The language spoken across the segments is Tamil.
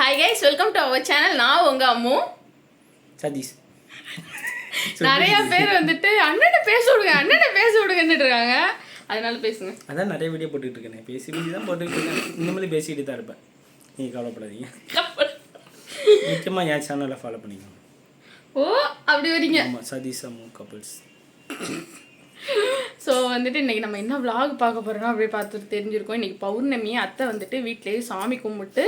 Hi guys welcome to our channel நான் உங்க அம்மு. சதீஷ். நிறைய பேர் வந்துட்டு அண்ணனை பேச விடுங்க அண்ணனை பேச விடுங்கன்னு இருக்காங்க அதனால பேசுங்க. அதான் நிறைய வீடியோ போட்டுட்டு இருக்கேன். பேசி பேசி தான் போட்டுட்டு இருக்கேன். இனிமேல் பேசிக்கிட்டு தான் இருப்பேன். நீங்கள் கவலைப்படாதீங்க. முக்கியமாக என் சேனலை ஃபாலோ பண்ணிக்கோங்க. ஓ அப்படி வரீங்க. ஆமாம் சதீஷ் அம்மு கப்புள்ஸ் ஸோ வந்துட்டு இன்னைக்கு நம்ம என்ன vlog பார்க்க போறோம்னா அப்படியே பார்த்துட்டு தெரிஞ்சிருக்கோம். இன்னைக்கு பௌர்ணமி அத்தை வந்துட்டு வீட்டிலேயே சாமி கும்பிட்டு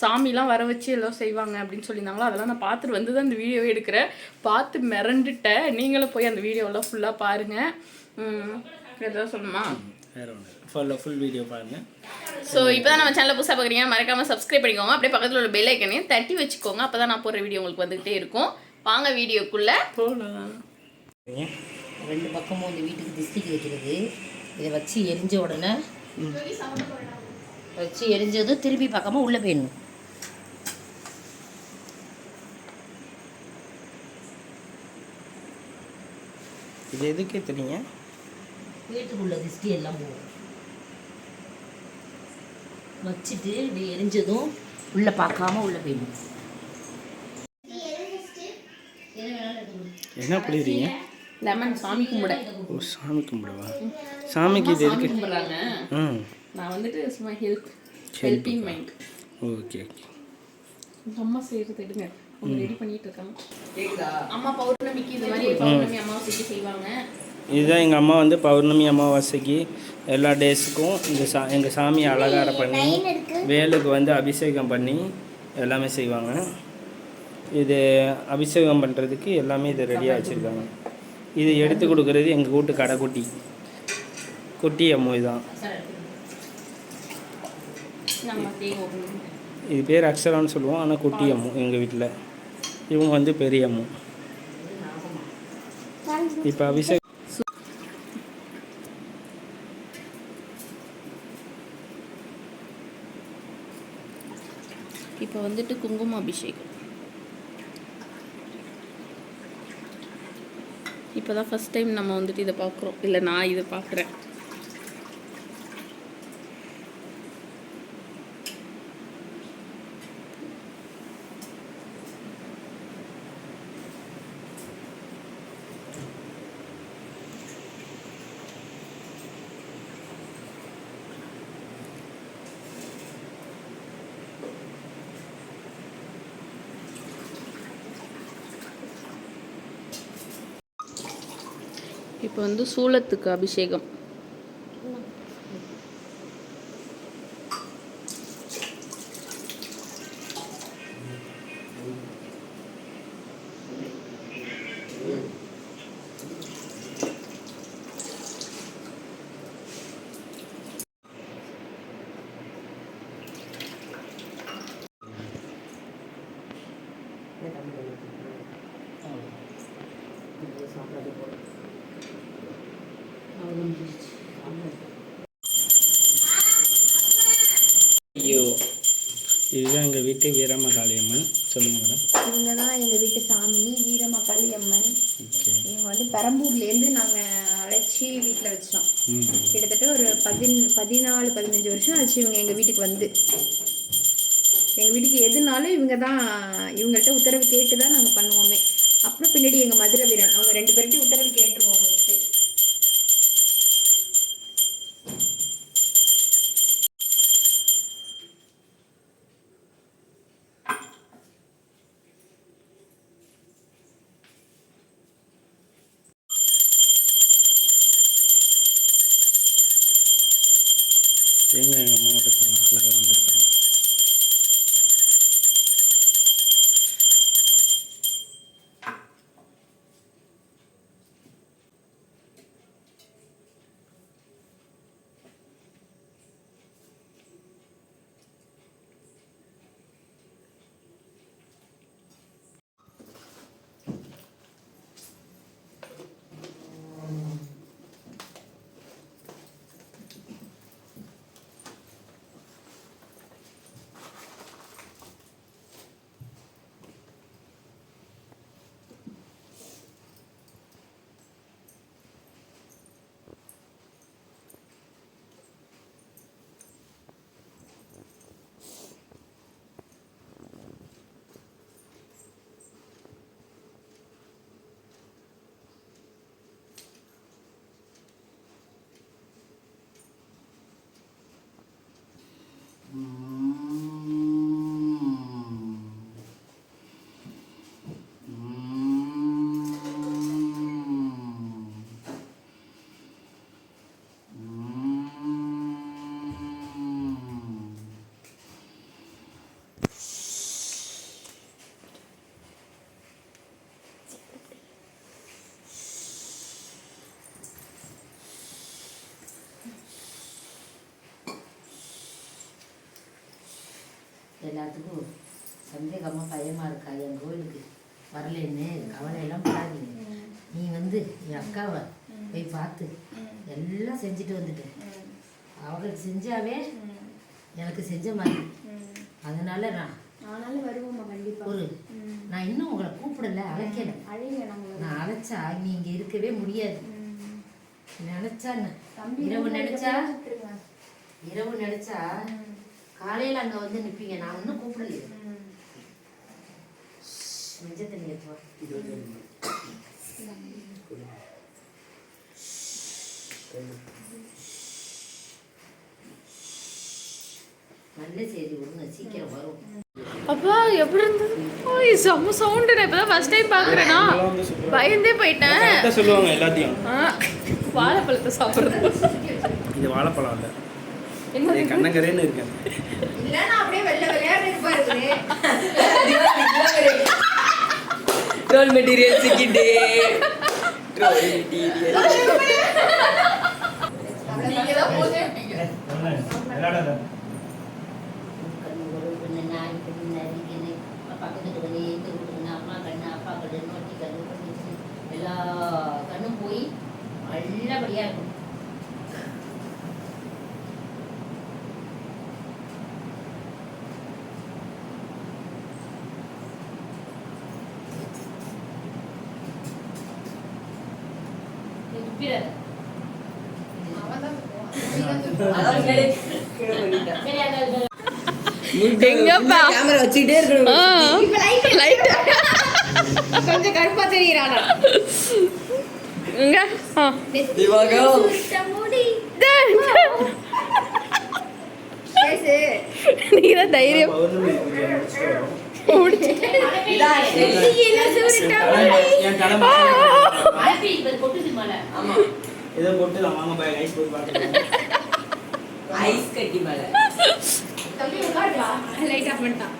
சாமிலாம் வர வச்சு எல்லாம் செய்வாங்க அப்படின்னு சொல்லியிருந்தாங்களோ அதெல்லாம் நான் பார்த்துட்டு வந்து தான் இந்த வீடியோவே எடுக்கிறேன். பார்த்து மிரண்டுட்டேன். நீங்களும் போய் அந்த வீடியோலாம் ஃபுல்லாக பாருங்க. ம், எதாவது வேறு ஒன்று ஃபுல் வீடியோ பாருங்கள் ஸோ இப்போ தான் நம்ம சேனலை புதுசாக பார்க்குறீங்க. மறக்காம சப்ஸ்கிரைப் பண்ணிக்கோங்க. அப்படியே பக்கத்தில் உள்ள பெல் ஐக்கனையும் தட்டி வச்சுக்கோங்க. அப்போ தான் நான் போடுற வீடியோ உங்களுக்கு வந்துகிட்டே இருக்கும். வாங்க வீடியோக்குள்ளே. போகலாம் ரெண்டு பக்கமும் இந்த வீட்டுக்கு திஸ்டிக்கு வைக்கிறது. இதை வச்சு எரிஞ்ச உடனே வச்சு எரிஞ்சதும் திருப்பி பார்க்காம உள்ளே போயிடணும். இது எதுக்கு தெரியுங்க வீட்டுக்குள்ள திஷ்டி எல்லாம் போகும். வச்சுட்டு இப்படி எரிஞ்சதும் உள்ளே பார்க்காம உள்ளே போயிடணும். என்ன புரியுறீங்க லெமன் சாமி கும்பிட. ஓ சாமி கும்பிடவா? சாமிக்கு இது எதுக்கு கும்பிட்றாங்க. ம் நான் வந்துட்டு சும்மா help helping mind okay okay. உங்க அம்மா செய்யறது எடுங்க. அவங்க ரெடி பண்ணிட்டு இருக்காங்க அம்மா பௌர்ணமிக்கு இது மாதிரி பௌர்ணமி அமாவாசைக்கு செய்வாங்க. இதுதான் எங்கள் அம்மா வந்து பௌர்ணமி அமாவாசைக்கு எல்லா டேஸுக்கும் இந்த சா எங்கள் சாமியை அலங்காரம் பண்ணி வேலுக்கு வந்து அபிஷேகம் பண்ணி எல்லாமே செய்வாங்க. இது அபிஷேகம் பண்ணுறதுக்கு எல்லாமே இது ரெடியாக வச்சுருக்காங்க. இது எடுத்து கொடுக்குறது எங்கள் வீட்டு கடைக்குட்டி குட்டி. அம்மு தான் இது பேர் அக்ஷரான்னு சொல்லுவோம். ஆனால் குட்டி அம்மு எங்கள் வீட்டில் இவங்க வந்து பெரிய அம்மு. இப்போ அபிஷேக் இப்போ வந்துட்டு குங்கும அபிஷேகம் இப்போ தான் ஃபஸ்ட் டைம் நம்ம வந்துட்டு இதை பார்க்குறோம். இல்லை நான் இதை பார்க்குறேன். இப்போ வந்து சூளத்துக்கு அபிஷேகம். ஐயோ. இதுதான் எங்கள் வீட்டு வீரம்ம காளியம்மன் சொல்லுங்கள் மேடம் இவங்க தான் எங்கள் வீட்டு சாமி வீரமக்காளி அம்மன் ஓகே. இவங்க வந்து பெரம்பூர்லேருந்து நாங்கள் அழைச்சி வீட்டில் வச்சோம். கிட்டத்தட்ட ஒரு பதின் பதினாலு பதினஞ்சு வருஷம் ஆச்சு இவங்க எங்கள் வீட்டுக்கு வந்து. எங்கள் வீட்டுக்கு எதுனாலும் இவங்க தான் இவங்கள்ட்ட உத்தரவு கேட்டு தான் நாங்கள் பண்ணுவோமே. அப்புறம் பின்னாடி எங்கள் மதுரை வீரன் அவங்க ரெண்டு பேர்கிட்டையும் உத்தரவு கேட்டுருவோம் ஃபஸ்ட்டு தேங்காய் எங்கள் அம்மாவோட அழகாக வந்திருக்காங்க. mm வரலன்னு கவலையெல்லாம் படாதீங்க. நீ வந்து என் அக்காவை போய் பார்த்து எல்லாம் செஞ்சுட்டு வந்துட்டேன். அவளுக்கு செஞ்சாவே எனக்கு செஞ்ச மாதிரி. அதனால நான் ஆனாலும் வருவோம்மா ஒரு நான் இன்னும் உங்களை கூப்பிடல அழைக்கல. அழைங்க நான் அழைச்சா நீ இங்கே இருக்கவே முடியாது. நினைச்சா இரவு நினைச்சா. இரவு நினைச்சா? காலையில அங்க வந்து நிப்பீங்க. நான் இன்னும் கூப்பிடலையே. தண்ணியில போ. நல்ல செய்தி ஒண்ணு சீக்கிரம் வரும். அப்பா எப்படி இருந்தது ஓய் செம்ம சவுண்டு நான் இப்பதான் ஃபர்ஸ்ட் டைம் பார்க்குறேனா? பயந்தே போயிட்டேன். சொல்லுவாங்க எல்லாத்தையும். வாழைப்பழத்தை சாப்பிட்றது. இது வாழைப்பழம் இல்லை. என்ன கண்ணங்கரேன்னு இருக்கேன். இல்லைன்னா அப்படியே வெள்ளை விளையாடு இருப்பாரு ரோல் மெட்டீரியல் சிக்கிட்டு ரோல் மெட்டீரியல் நீங்க தான் போதே எங்கப்பா? கேமரா வச்சுக்கிட்டே இருக்கணும். லைட் கொஞ்சம் கருப்பா தெரியுறானா? இங்க ஆ. திவாகம் பேசு. நீங்க தான் தைரியம் பௌர்ணமி இதை போட்டு நான் மாமா பாய் ஐஸ் போய் பார்த்துருக்கேன் ஐஸ் கட்டி மேல. தம்பி உட்காருடா. லைட் ஆஃப் பண்ணிட்டான்.